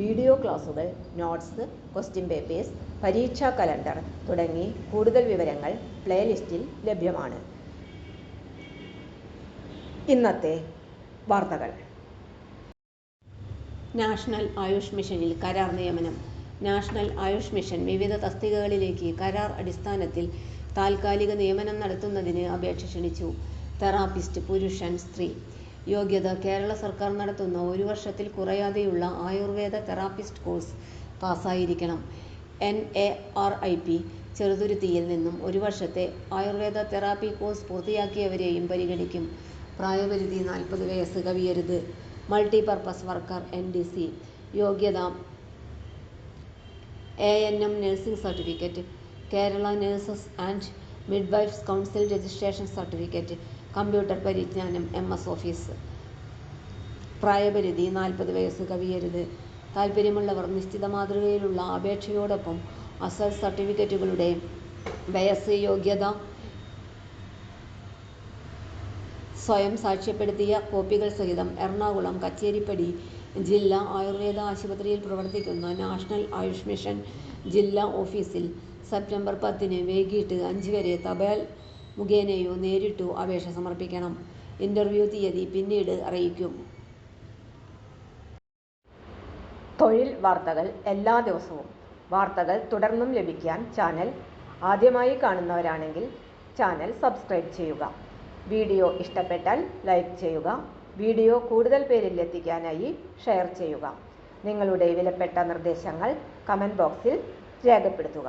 Video ക്ലാസുകൾ notes question papers പരീക്ഷാ calendar തുടങ്ങി കൂടുതൽ വിവരങ്ങൾ പ്ലേലിസ്റ്റിൽ ലഭ്യമാണ്. ഇന്നത്തെ വാർത്തകൾ. നാഷണൽ ആയുഷ് മിഷനിൽ കരാർ നിയമനം. നാഷണൽ ആയുഷ് മിഷൻ വിവിധ തസ്തികകളിലേക്ക് കരാർ അടിസ്ഥാനത്തിൽ താൽക്കാലിക നിയമനം നടത്തുന്നതിന് അപേക്ഷ ക്ഷണിച്ചു. തെറാപ്പിസ്റ്റ് പുരുഷൻ സ്ത്രീ. യോഗ്യത കേരള സർക്കാർ നടത്തുന്ന ഒരു വർഷത്തിൽ കുറയാതെയുള്ള Ayurveda therapist course പാസ്സായിരിക്കണം. N A R I P ചെറുതുരുത്തിയിൽ നിന്നും ഒരു വർഷത്തെ ആയുർവേദ തെറാപ്പി കോഴ്സ് പൂർത്തിയാക്കിയവരെയും പരിഗണിക്കും. പ്രായപരിധി നാൽപ്പത് വയസ്സ് കവിയരുത്. Multipurpose worker N D C. യോഗ്യത A N M nursing certificate. Kerala nurses and midwifes council registration certificate. Computer പരിജ്ഞാനം എം എസ് ഓഫീസ് പ്രായപരിധി നാൽപ്പത് വയസ്സ് കവിയരുത്. താൽപ്പര്യമുള്ളവർ നിശ്ചിത മാതൃകയിലുള്ള അപേക്ഷയോടൊപ്പം അസൽ സർട്ടിഫിക്കറ്റുകളുടെ വയസ്സ് യോഗ്യത സ്വയം സാക്ഷ്യപ്പെടുത്തിയ കോപ്പികൾ സഹിതം എറണാകുളം കച്ചേരിപ്പടി ജില്ലാ ആയുർവേദ ആശുപത്രിയിൽ പ്രവർത്തിക്കുന്ന നാഷണൽ ആയുഷ് മിഷൻ ജില്ലാ ഓഫീസിൽ സെപ്റ്റംബർ പത്തിന് വൈകിട്ട് അഞ്ച് വരെ തപാൽ മുഖേനയോ നേരിട്ടോ അപേക്ഷ സമർപ്പിക്കണം. ഇന്റർവ്യൂ തീയതി പിന്നീട് അറിയിക്കും. തൊഴിൽ വാർത്തകൾ എല്ലാ ദിവസവും. വാർത്തകൾ തുടർന്നും ലഭിക്കാൻ ചാനൽ ആദ്യമായി കാണുന്നവരാണെങ്കിൽ ചാനൽ സബ്സ്ക്രൈബ് ചെയ്യുക. വീഡിയോ ഇഷ്ടപ്പെട്ടാൽ ലൈക്ക് ചെയ്യുക. വീഡിയോ കൂടുതൽ പേരിൽ എത്തിക്കാനായി ഷെയർ ചെയ്യുക. നിങ്ങളുടെ വിലപ്പെട്ട നിർദ്ദേശങ്ങൾ കമന്റ് ബോക്സിൽ രേഖപ്പെടുത്തുക.